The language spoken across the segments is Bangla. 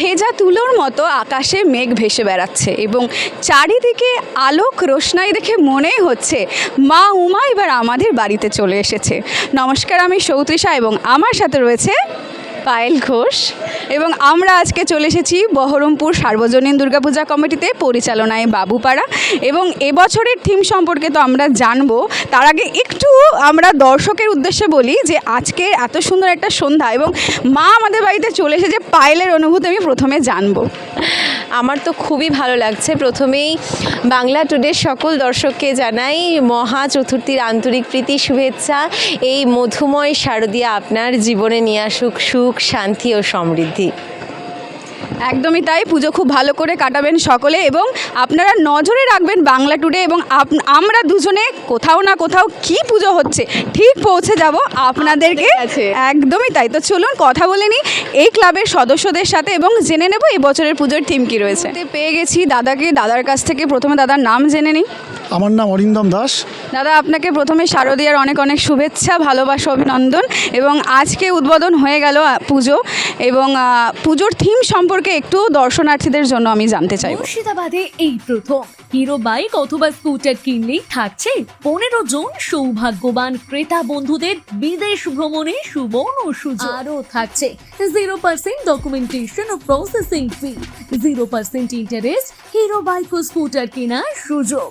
ভেজা তুলোর মতো আকাশে মেঘ ভেসে বেড়াচ্ছে এবং চারিদিকে আলোক রোশনাই দেখে মনে হচ্ছে, মা উমা এবার আমাদের বাড়িতে চলে এসেছে। নমস্কার, আমি সৌত্রিষা এবং আমার সাথে রয়েছে পায়েল ঘোষ। এবং আমরা আজকে চলে এসেছি বহরমপুর সার্বজনীন দুর্গাপূজা কমিটিতে পরিচালনায় বাবুপাড়া। এবং এবছরের থিম সম্পর্কে তো আমরা জানব, তার আগে একটু আমরা দর্শকের উদ্দেশ্যে বলি যে আজকে এত সুন্দর একটা সন্ধ্যা এবং মা আমাদের বাড়িতে চলে এসেছে, পায়েলের অনুভূতি আমি প্রথমে জানব। আমার তো খুবই ভালো লাগছে। প্রথমেই বাংলা টুডের সকল দর্শককে জানাই মহা চতুর্থীর আন্তরিক প্রীতি, শুভেচ্ছা। এই মধুময় শারদিয়া আপনার জীবনে নিয়ে আসুক সুখ, শান্তি ও সমৃদ্ধি। একদমই তাই। পুজো খুব ভালো করে কাটাবেন সকলে এবং আপনারা নজরে রাখবেন বাংলা টুডে এবং আপ- আমরা দুজনে কোথাও না কোথাও কি পুজো হচ্ছে ঠিক পৌঁছে যাব আপনাদেরকে। একদমই তাই। তো চলুন কথা বলে নিই এই ক্লাবের সদস্যদের সাথে এবং জেনে নেব এই বছরের পুজোর থিম কি রয়েছে। পেয়ে গেছি দাদাকে। দাদার কাছ থেকে প্রথমে দাদার নাম জেনে নিই। আমার নাম অরিন্দম দাস। দাদা আপনাকে প্রথমে শারদীয়ার অনেক অনেক শুভেচ্ছা ভালোবাসা অভিনন্দন এবং আজকে উদ্বোধন হয়ে গেল পুজো এবং পুজোর থিম সম্পর্কে একটু দর্শনার্থীদের জন্য আমি জানতে চাই। মুর্শিদাবাদে এই প্রথম। হিরো বাইক অথবা স্কুটার কিনলেই থাকছে পনেরো জন সৌভাগ্যবান ক্রেতা বন্ধুদের বিদেশ ভ্রমণে সুবর্ণ সুযোগ। আরও থাকছে জিরো পার্সেন্ট ডকুমেন্টেশন ও processing fee zero percent interest Hero bike ও স্কুটার কেনার সুযোগ।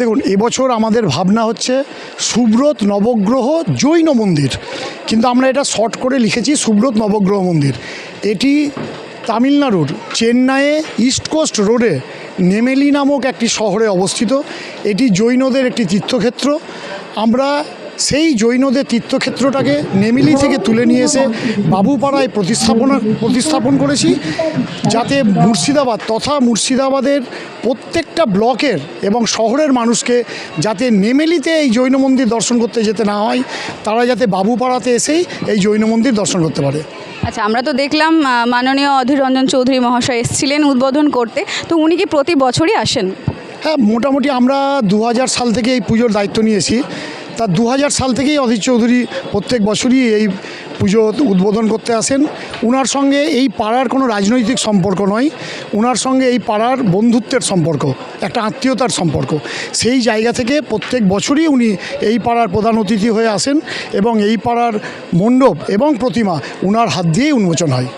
দেখুন, এবছর আমাদের ভাবনা হচ্ছে সুব্রত নবগ্রহ জৈন মন্দির। কিন্তু আমরা এটা শর্ট করে লিখেছি সুব্রত নবগ্রহ মন্দির। এটি তামিলনাড়ুর চেন্নাইয়ে ইস্ট কোস্ট রোডে নেমেলি নামক একটি শহরে অবস্থিত। এটি জৈনদের একটি তীর্থক্ষেত্র। আমরা সেই জৈনদের তীর্থক্ষেত্রটাকে নেমিলি থেকে তুলে নিয়ে এসে বাবুপাড়ায় প্রতিস্থাপনা প্রতিস্থাপন করেছি যাতে মুর্শিদাবাদ তথা মুর্শিদাবাদের প্রত্যেকটা ব্লকের এবং শহরের মানুষকে যাতে নেমেলিতে এই জৈন মন্দির দর্শন করতে যেতে না হয় তারা যাতে বাবুপাড়াতে এসেই এই জৈন মন্দির দর্শন করতে পারে। আচ্ছা আমরা তো দেখলাম মাননীয় অধীর রঞ্জন চৌধুরী মহাশয় এসেছিলেন উদ্বোধন করতে তো উনি কি প্রতি বছরই আসেন? হ্যাঁ মোটামুটি আমরা দু হাজার সাল থেকে এই পুজোর দায়িত্ব নিয়েছি। তা দু হাজার সাল থেকেই অধীর চৌধুরী প্রত্যেক বছরই এই পুজো উদ্বোধন করতে আসেন। উনার সঙ্গে এই পাড়ার কোনো রাজনৈতিক সম্পর্ক নয়, উনার সঙ্গে এই পাড়ার বন্ধুত্বের সম্পর্ক, একটা আত্মীয়তার সম্পর্ক। সেই জায়গা থেকে প্রত্যেক বছরই উনি এই পাড়ার প্রধান অতিথি হয়ে আসেন এবং এই পাড়ার মণ্ডপ এবং প্রতিমা উনার হাত দিয়েই উন্মোচন হয়।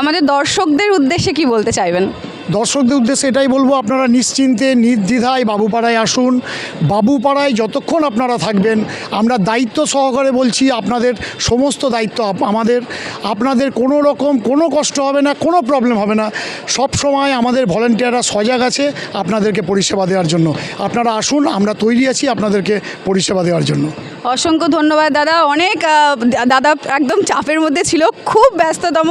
আমাদের দর্শকদের উদ্দেশ্যে কি বলতে চাইবেন? দর্শকদের উদ্দেশ্যে এটাই বলব, আপনারা নিশ্চিন্তে, নির্দ্বিধায় বাবুপাড়ায় আসুন। বাবুপাড়ায় যতক্ষণ আপনারা থাকবেন, আমরা দায়িত্ব সহকারে বলছি, আপনাদের সমস্ত দায়িত্ব আমাদের, আপনাদের কোনো রকম কোনো কষ্ট হবে না, কোনো প্রবলেম হবে না। সব সময় আমাদের ভলেন্টিয়াররা সজাগ আছে আপনাদেরকে পরিষেবা দেওয়ার জন্য। আপনারা আসুন, আমরা তৈরি আছি আপনাদেরকে পরিষেবা দেওয়ার জন্য। অসংখ্য ধন্যবাদ, দাদা। অনেক দাদা একদম চাপের মধ্যে ছিল, খুব ব্যস্ততম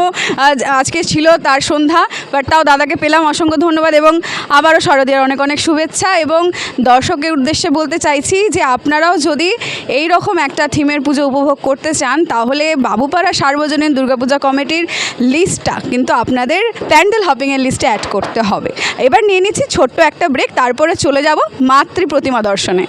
আজকে ছিল তার সন্ধ্যা বাট তাও দাদাকে পেলাম অসংখ্য ধন্যবাদ এবং আবারও শরদিয়ার অনেক অনেক শুভেচ্ছা এবং দর্শকের উদ্দেশ্যে বলতে চাইছি যে আপনারাও যদি এই রকম একটা থিমের পুজো উপভোগ করতে চান, তাহলে বাবুপাড়া সার্বজনীন দুর্গাপূজা কমিটির লিস্টটা কিন্তু আপনাদের প্যান্ডেল হপিংয়ের লিস্টে অ্যাড করতে হবে। এবার নিয়ে নিচ্ছি ছোট্ট একটা ব্রেক তারপরে চলে যাব মাতৃ প্রতিমা দর্শনে।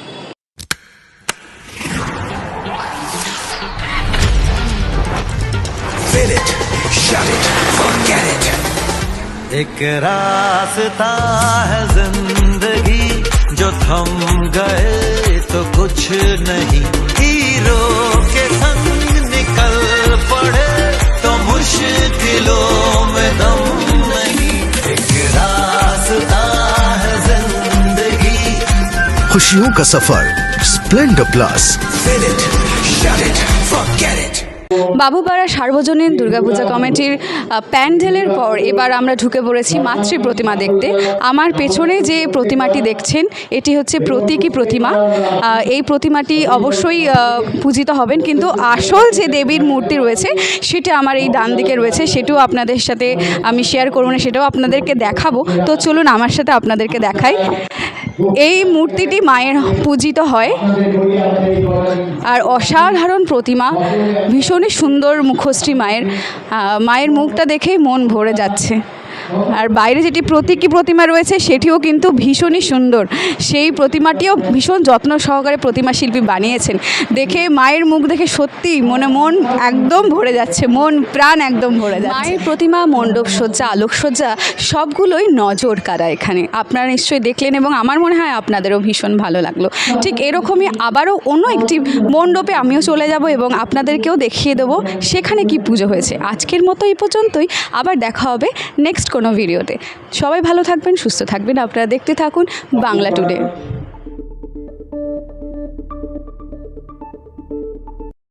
Fill it, shut it, forget it. एक रास्ता है ज़िंदगी जो थम गए तो कुछ नहीं। हीरो के संग निकल पड़े तो मुश्किलों में दम नहीं। एक रास्ता है ज़िंदगी। खुशियों का सफ़र Splendor plus Fill it, shut it, forget it. Babupara সার্বজনীন দুর্গাপূজা কমিটির প্যান্ডেলের পর এবার আমরা ঢুকে পড়েছি মাতৃ প্রতিমা দেখতে। আমার পেছনে যে প্রতিমাটি দেখছেন, এটি হচ্ছে প্রতীকী প্রতিমা। এই প্রতিমাটি অবশ্যই পূজিত হবেন, কিন্তু আসল যে দেবীর মূর্তি রয়েছে, সেটা আমার এই ডান দিকে রয়েছে, সেটাও আপনাদের সাথে আমি শেয়ার করব না, সেটাও আপনাদেরকে দেখাবো। তো চলুন আমার সাথে আপনাদেরকে দেখাই। এই মূর্তিটি মায়ের পূজিত হয়। আর অসাধারণ প্রতিমা ভীষণই সুন্দর মুখশ্রী মায়ের মায়ের মুখটা দেখেই মন ভরে যাচ্ছে। আর বাইরে যেটি প্রতীকী প্রতিমা রয়েছে, সেটিও কিন্তু ভীষণই সুন্দর। সেই প্রতিমাটিও ভীষণ যত্ন সহকারে প্রতিমা শিল্পী বানিয়েছেন। দেখে মায়ের মুখ দেখে সত্যি মনে মন একদম ভরে যাচ্ছে, মন প্রাণ একদম ভরে যাচ্ছে। মায়ের প্রতিমা, মণ্ডপ সজ্জা, আলোকসজ্জা, সবগুলোই নজর কাড়া এখানে? আপনারা নিশ্চয়ই দেখলেন এবং আমার মনে হয় আপনাদেরও ভীষণ ভালো লাগল। ঠিক এরকমই আবারও অন্য একটি মণ্ডপে আমিও চলে যাব এবং আপনাদেরকেও দেখিয়ে দেবো সেখানে কি পুজো হয়েছে। আজকের মতো এই পর্যন্তই। আবার দেখা হবে নেক্সট কোনো ভিডিওতে। সবাই ভালো থাকবেন সুস্থ থাকবেন। আপনারা দেখতে থাকুন বাংলা টুডে